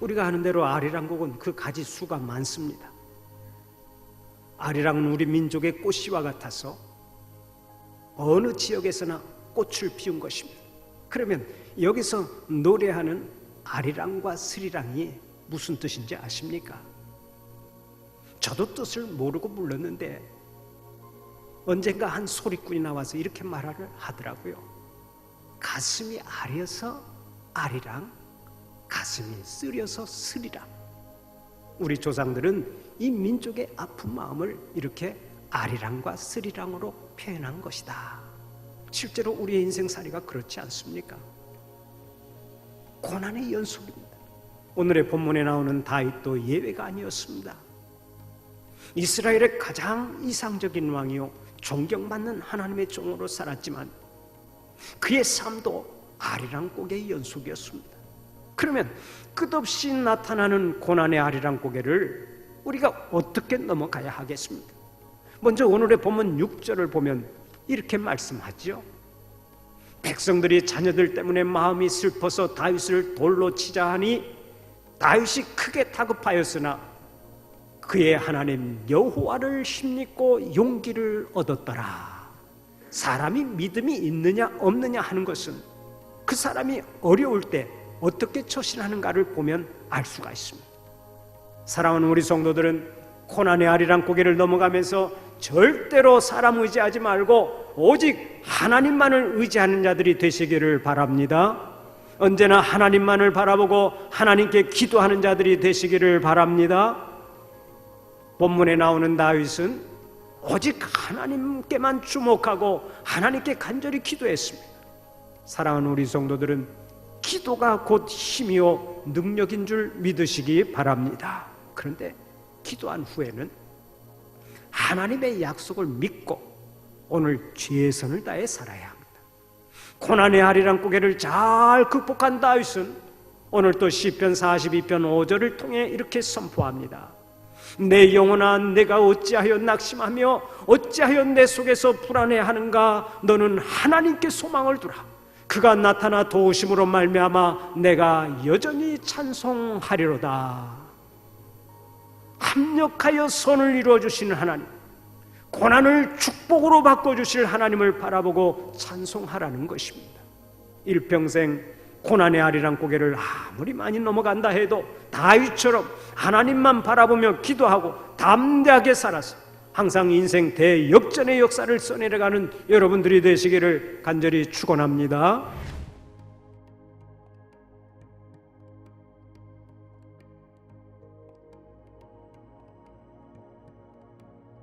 우리가 아는 대로 아리랑곡은 그 가지 수가 많습니다. 아리랑은 우리 민족의 꽃씨와 같아서 어느 지역에서나 꽃을 피운 것입니다. 그러면 여기서 노래하는 아리랑과 스리랑이 무슨 뜻인지 아십니까? 저도 뜻을 모르고 불렀는데 언젠가 한 소리꾼이 나와서 이렇게 말을 하더라고요. 가슴이 아려서 아리랑, 가슴이 쓰려서 스리랑. 우리 조상들은 이 민족의 아픈 마음을 이렇게 아리랑과 스리랑으로 표현한 것이다. 실제로 우리의 인생살이가 그렇지 않습니까? 고난의 연속입니다. 오늘의 본문에 나오는 다윗도 예외가 아니었습니다. 이스라엘의 가장 이상적인 왕이요 존경받는 하나님의 종으로 살았지만 그의 삶도 아리랑 고개의 연속이었습니다. 그러면 끝없이 나타나는 고난의 아리랑 고개를 우리가 어떻게 넘어가야 하겠습니까? 먼저 오늘의 본문 6절을 보면 이렇게 말씀하죠. 백성들이 자녀들 때문에 마음이 슬퍼서 다윗을 돌로 치자 하니 다윗이 크게 다급하였으나 그의 하나님 여호와를 힘입고 용기를 얻었더라. 사람이 믿음이 있느냐 없느냐 하는 것은 그 사람이 어려울 때 어떻게 처신하는가를 보면 알 수가 있습니다. 사랑하는 우리 성도들은 고난의 아리랑 고개를 넘어가면서 절대로 사람 의지하지 말고 오직 하나님만을 의지하는 자들이 되시기를 바랍니다. 언제나 하나님만을 바라보고 하나님께 기도하는 자들이 되시기를 바랍니다. 본문에 나오는 다윗은 오직 하나님께만 주목하고 하나님께 간절히 기도했습니다. 사랑하는 우리 성도들은 기도가 곧 힘이요 능력인 줄 믿으시기 바랍니다. 그런데 기도한 후에는 하나님의 약속을 믿고 오늘 최선을 다해 살아야 합니다. 고난의 아리랑 고개를 잘 극복한 다윗은 오늘 또 시편 42편 5절을 통해 이렇게 선포합니다. 내 영혼아 내가 어찌하여 낙심하며 어찌하여 내 속에서 불안해하는가 너는 하나님께 소망을 두라 그가 나타나 도우심으로 말미암아 내가 여전히 찬송하리로다. 합력하여 선을 이루어 주시는 하나님 고난을 축복으로 바꿔 주실 하나님을 바라보고 찬송하라는 것입니다. 일평생 고난의 아리랑 고개를 아무리 많이 넘어간다 해도 다윗처럼 하나님만 바라보며 기도하고 담대하게 살아서 항상 인생 대역전의 역사를 써내려가는 여러분들이 되시기를 간절히 축원합니다.